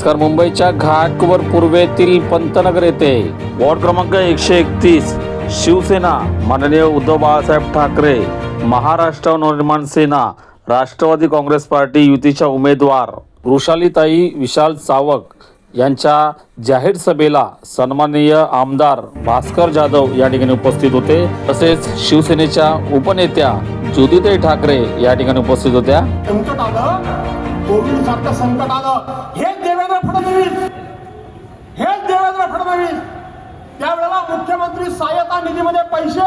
नमस्कार मुंबईच्या घाटवर पूर्वेतील पंतनगर येथे वॉर्ड क्रमांक एकशे एकतीस शिवसेना माननीय उद्धव बाळासाहेब ठाकरे महाराष्ट्र नवनिर्माण सेना राष्ट्रवादी काँग्रेस पार्टी युतीच्या उमेदवार वृषालीताई विशाल सावक यांच्या जाहीर सभेला सन्माननीय आमदार भास्कर जाधव या ठिकाणी उपस्थित होते. तसेच शिवसेनेच्या उपनेत्या ज्योतिताई ठाकरे या ठिकाणी उपस्थित होत्या. संकट आलं कोविड सारखं संकट आलं. देवेंद्र फडणवीस. हेच देवेंद्र फडणवीस. त्यावेळेला मुख्यमंत्री सहाय्यता निधीमध्ये पैसे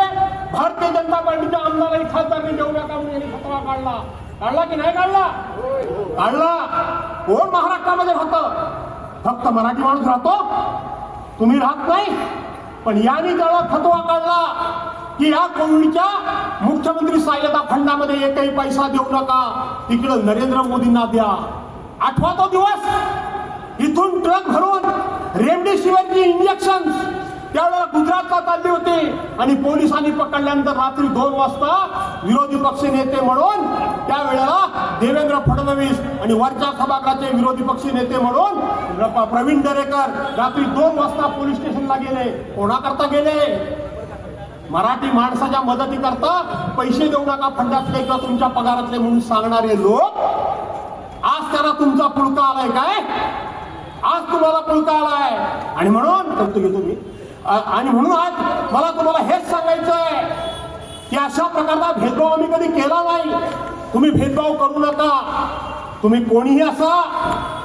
भारतीय जनता पार्टीच्या आमदारांनी खासदारांनी देऊ नका म्हणून यांनी काढला. काढला की नाही काढला? काढला. कोण महाराष्ट्रामध्ये राहतं फक्त मराठी माणूस राहतो? तुम्ही राहत नाही? पण यांनी त्याला फतवा काढला की या कोविडच्या मुख्यमंत्री सहाय्यता फंडामध्ये एकही पैसा देऊ नका. तिकडं नरेंद्र मोदींना द्या. आठवा तो दिवस. इथून ट्रक भरून रेमडेसिवीरची इंजेक्शन त्यावेळेला गुजरातला चालले होते. आणि पोलिसांनी पकडल्यानंतर रात्री दोन वाजता विरोधी पक्ष नेते म्हणून त्यावेळेला देवेंद्र फडणवीस आणि वरच्या सभागृहाचे विरोधी पक्ष नेते म्हणून प्रवीण दरेकर रात्री दोन वाजता पोलीस स्टेशनला गेले. कोणाकरता गेले? मराठी माणसाच्या मदतीकरता पैसे देऊ नका फंडातले किंवा तुमच्या पगारातले म्हणून सांगणारे लोक. आज त्याला तुमचा पुळका आलाय काय? आज तुम्हाला पुळका आलाय आणि म्हणून करतो घेतो मी आणि म्हणून आज मला तुम्हाला हेच सांगायचं आहे की अशा प्रकारचा भेदभाव आम्ही कधी केला नाही. तुम्ही भेदभाव करू नका. तुम्ही कोणीही असा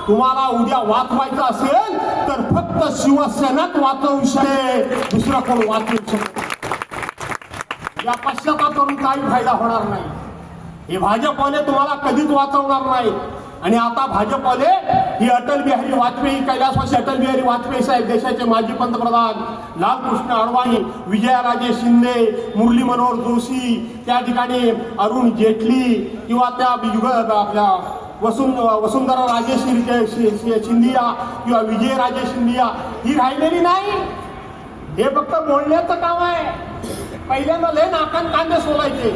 तुम्हाला उद्या वाचवायचं असेल तर फक्त शिवसेनाच वाचवू शकते. दुसरं कोण वाचवू शकते या पश्चाताप करून काही फायदा होणार नाही. हे भाजपवाले तुम्हाला कधीच वाचवणार नाही आणि आता भाजपवाले ही अटल बिहारी वाजपेयी कैलासवासी अटल बिहारी वाजपेयी साहेब देशाचे माजी पंतप्रधान लालकृष्ण अडवाणी विजयाराजे शिंदे मुरली मनोहर जोशी त्या ठिकाणी अरुण जेटली किंवा त्या युग आपल्या वसुं वसुंधरा राजे शिंदिया किंवा विजयराजे शिंदिया ही राहिलेली नाही. हे फक्त बोलण्याचं काम आहे. पहिल्यांदा लय नाकान कांदे सोलायचे.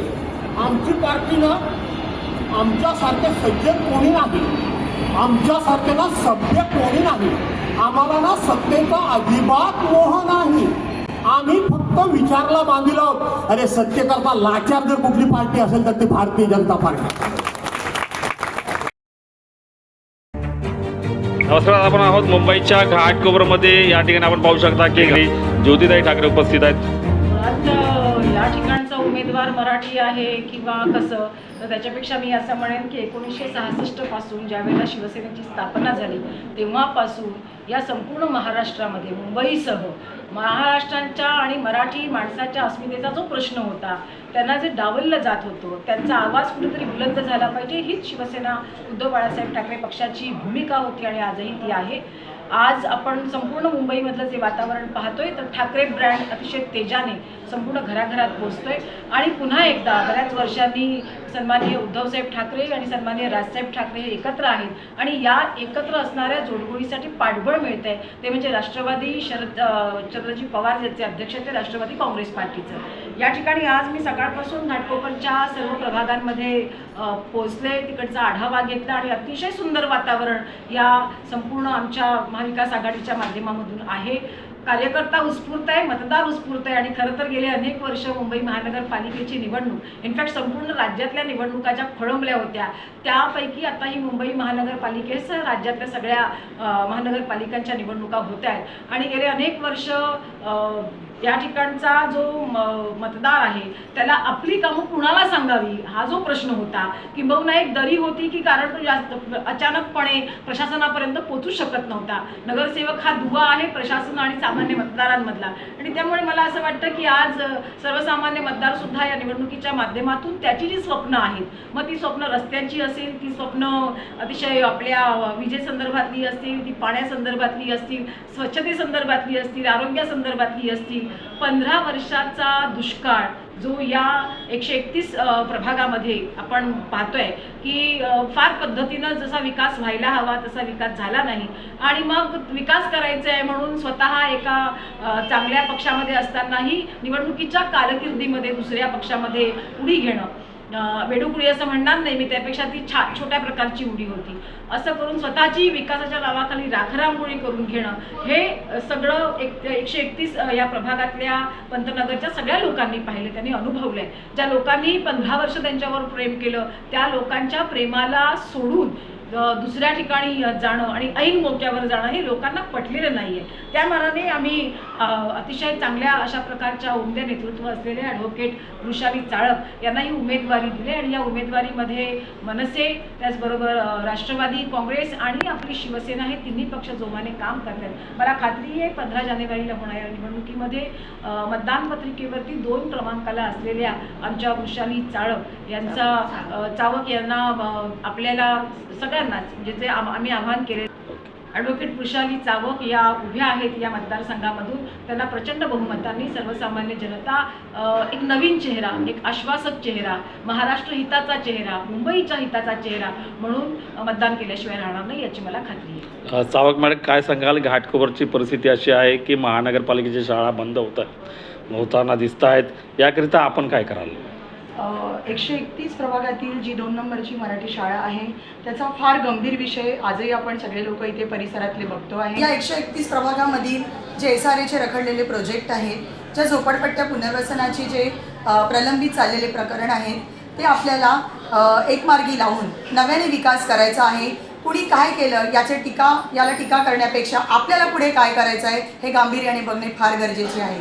आमची पार्टी ना आमच्यासारखे सज्जन कोणी नाही. आमच्यासारखे ना सभ्य कोणी नाही. आम्हाला ना सत्तेचा अजिबात मोह नाही. आम्ही फक्त विचारला बांधिलो आहोत. अरे सत्तेकरता लाचार जर कुठली पार्टी असेल तर ती भारतीय जनता पार्टी. नमस्कार आपण आहोत मुंबईच्या घाटकोपरमध्ये. या ठिकाणी आपण पाहू शकता की ज्योतिताई ठाकरे उपस्थित आहेत. मुळात या ठिकाणचा उमेदवार मराठी आहे किंवा कसं तर त्याच्यापेक्षा मी असं म्हणेन की एकोणीसशे सहासष्टपासून ज्यावेळेला शिवसेनेची स्थापना झाली तेव्हापासून या संपूर्ण महाराष्ट्रामध्ये मुंबईसह महाराष्ट्रांच्या आणि मराठी माणसाच्या अस्मितेचा जो प्रश्न होता त्यांना जे डावललं जात होतं त्यांचा आवाज कुठेतरी बुलंद झाला पाहिजे हीच शिवसेना उद्धव बाळासाहेब ठाकरे पक्षाची भूमिका होती आणि आजही ती आहे. आज आपण संपूर्ण मुंबईमधलं जे वातावरण पाहतोय तर ठाकरे ब्रँड अतिशय तेजाने संपूर्ण घराघरात पोचतोय. आणि पुन्हा एकदा बऱ्याच वर्षांनी सन्माननीय उद्धवसाहेब ठाकरे आणि सन्माननीय राजसाहेब ठाकरे हे एकत्र आहेत. आणि या एकत्र असणाऱ्या जोडगोळीसाठी पाठबळ मिळत आहे ते म्हणजे राष्ट्रवादी शरद चंद्रजी पवार यांचे अध्यक्ष ते राष्ट्रवादी काँग्रेस पार्टीचं. या ठिकाणी आज मी सकाळपासून घाटकोपरच्या सर्व प्रभागांमध्ये पोचले पोहोचले तिकडचा आढावा घेतला आणि अतिशय सुंदर वातावरण या संपूर्ण आमच्या महाविकास आघाडीच्या माध्यमामधून आहे. कार्यकर्ता उत्स्फूर्त आहे मतदार उत्स्फूर्त आहे आणि खरं तर गेले अनेक वर्ष मुंबई महानगरपालिकेची निवडणूक इनफॅक्ट संपूर्ण राज्यातल्या निवडणुका ज्या खोळंबल्या होत्या. त्यापैकी आता ही मुंबई महानगरपालिकेसह राज्यातल्या सगळ्या महानगरपालिकांच्या निवडणुका होत आहेत. आणि गेले अनेक वर्ष या ठिकाणचा जो म- मतदार आहे त्याला आपली कामं कुणाला सांगावी? हा जो प्रश्न होता किंबहुना एक दरी होती की कारण तो जास्त अचानकपणे प्रशासनापर्यंत पोचू शकत नव्हता. नगरसेवक हा दुवा आहे प्रशासन आणि सामान्य मतदारांमधला. आणि त्यामुळे मला असं वाटतं की आज सर्वसामान्य मतदारसुद्धा या निवडणुकीच्या माध्यमातून त्याची जी स्वप्न आहेत मग ती स्वप्न रस्त्यांची असेल ती स्वप्न अतिशय आपल्या विजेसंदर्भातली असतील ती पाण्यासंदर्भातली असतील स्वच्छतेसंदर्भातली असतील आरोग्यासंदर्भातली असतील पंधरा वर्षाचा दुष्काळ जो या एकशे एकतीस प्रभागामध्ये आपण पाहतोय की फार पद्धतीनं जसा विकास व्हायला हवा तसा विकास झाला नाही. आणि मग विकास करायचा आहे म्हणून स्वतः एका चांगल्या पक्षामध्ये असतानाही निवडणुकीच्या कालकिर्दीमध्ये दुसऱ्या पक्षामध्ये उडी घेणं. अं, वेडूकुळी असं म्हणणार नाही मी त्यापेक्षा ती छा छोट्या प्रकारची उडी होती. असं करून स्वतःची विकासाच्या नावाखाली राखरांगोळी करून घेणं हे सगळं एक एकशे एकतीस या प्रभागातल्या पंतनगरच्या सगळ्या लोकांनी पाहिलं त्यांनी अनुभवलंय. ज्या लोकांनी पंधरा वर्ष त्यांच्यावर प्रेम केलं त्या लोकांच्या प्रेमाला सोडून दुसऱ्या ठिकाणी जाणं आणि ऐन मोक्यावर जाणं हे लोकांना पटलेलं नाही आहे त्या मानाने आम्ही अतिशय चांगल्या अशा प्रकारच्या उमद्या नेतृत्व असलेले ॲडव्होकेट वृषाली चाळक यांना ही उमेदवारी दिली आणि या उमेदवारीमध्ये मनसे त्याचबरोबर राष्ट्रवादी काँग्रेस आणि आपली शिवसेना हे तिन्ही पक्ष जोमाने काम करतात मला खात्री आहे पंधरा जानेवारीला होणाऱ्या निवडणुकीमध्ये मतदान पत्रिकेवरती दोन क्रमांकाला असलेल्या आमच्या वृषाली चाळक यांचा चावक यांना आपल्याला सगळ्या सगळ्यांनाच म्हणजे जे आम- आम्ही आव्हान केले ॲडव्होकेट वृषाली चावक या उभ्या आहेत या मतदारसंघामधून. त्यांना प्रचंड बहुमतांनी सर्वसामान्य जनता एक नवीन चेहरा एक आश्वासक चेहरा महाराष्ट्र हिताचा चेहरा मुंबईच्या हिताचा चेहरा म्हणून मतदान केल्याशिवाय राहणार नाही याची मला खात्री आहे. चावक मॅडम काय सांगाल? घाटकोपरची परिस्थिती अशी आहे की महानगरपालिकेच्या शाळा बंद होत आहेत होताना दिसत आहेत याकरिता आपण काय कराल? एकशे एकतीस प्रभागातील जी दोन नंबरची मराठी शाळा आहे त्याचा फार गंभीर विषय आजही आपण सगळे लोक इथे परिसरातले बघतो आहे. या एकशे एकतीस प्रभागामधील जे एस आर एचे रखडलेले प्रोजेक्ट आहेत ज्या झोपडपट्ट्या पुनर्वसनाची जे प्रलंबित चाललेले प्रकरण आहेत ते आपल्याला एकमार्गी लावून नव्याने विकास करायचा आहे. कुणी काय केलं याचे टीका याला टीका करण्यापेक्षा आपल्याला पुढे काय करायचं आहे हे गांभीर्याने बघणे फार गरजेचे आहे.